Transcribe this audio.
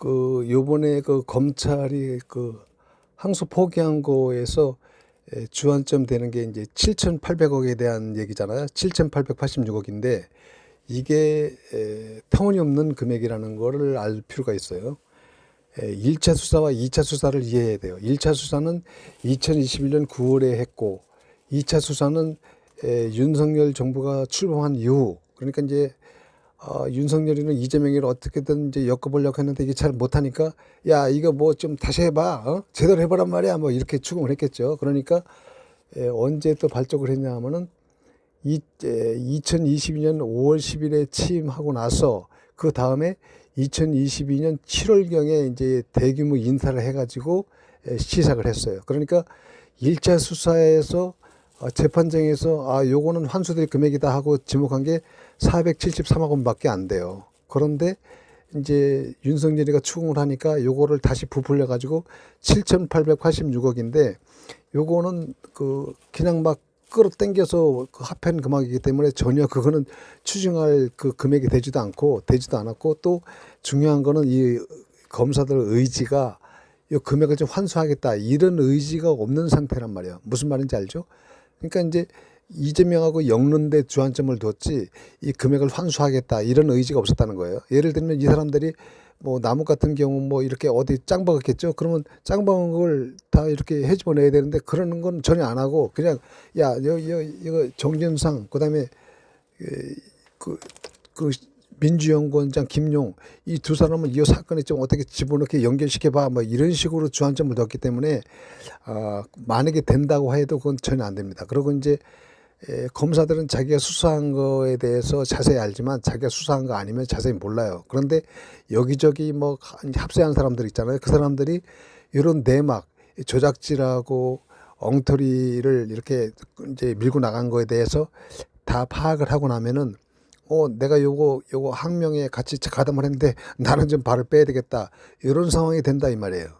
그 요번에 그 검찰이 그 항소 포기한 거에서 에, 주안점 되는 게 이제 7,800억에 대한 얘기잖아요. 7,886억인데 이게 에, 터무니없는 금액이라는 거를 알 필요가 있어요. 에, 1차 수사와 2차 수사를 이해해야 돼요. 1차 수사는 2021년 9월에 했고 2차 수사는 에, 윤석열 정부가 출범한 이후 그러니까 이제 어, 윤석열이는 이재명이를 어떻게든 이제 엮어보려고 했는데 이게 잘 못하니까 야 이거 뭐 좀 다시 해봐 어? 제대로 해보란 말이야 뭐 이렇게 추궁을 했겠죠 그러니까 에, 언제 또 발족을 했냐 하면은 이, 에, 2022년 5월 10일에 취임하고 나서 그 다음에 2022년 7월경에 이제 대규모 인사를 해가지고 에, 시작을 했어요. 그러니까 1차 수사에서 어, 재판장에서 아 요거는 환수될 금액이다 하고 지목한 게 473억 원밖에 안 돼요. 그런데 이제 윤석열이가 추궁을 하니까 요거를 다시 부풀려 가지고 7,886억인데 요거는 그 그냥 막 끌어당겨서 그 합한 금액이기 때문에 전혀 그거는 추징할 그 금액이 되지도 않고 되지도 않았고 또 중요한 거는 이 검사들 의지가 이 금액을 좀 환수하겠다 이런 의지가 없는 상태란 말이에요. 무슨 말인지 알죠? 그러니까 이제 이재명하고 엮는데 주안점을 뒀지 이 금액을 환수하겠다 이런 의지가 없었다는 거예요. 예를 들면 이 사람들이 뭐 나무 같은 경우 뭐 이렇게 어디 짱 박았겠죠. 그러면 짱 박은 걸 다 이렇게 해집어 내야 되는데 그러는 건 전혀 안 하고 그냥 야 여기 여, 이거 정진상 그다음에 그, 그 민주연구원장 김용 이 두 사람은 이 사건에 좀 어떻게 집어넣게 연결시켜봐 뭐 이런 식으로 주안점을 뒀기 때문에 아 만약에 된다고 해도 그건 전혀 안 됩니다. 그리고 이제 에, 검사들은 자기가 수사한 거에 대해서 자세히 알지만 자기가 수사한 거 아니면 자세히 몰라요. 그런데 여기저기 뭐 합세한 사람들 있잖아요. 그 사람들이 이런 내막 조작질하고 엉터리를 이렇게 이제 밀고 나간 거에 대해서 다 파악을 하고 나면은 어 내가 요거 요거 항명에 같이 가담을 했는데 나는 좀 발을 빼야 되겠다 이런 상황이 된다 이 말이에요.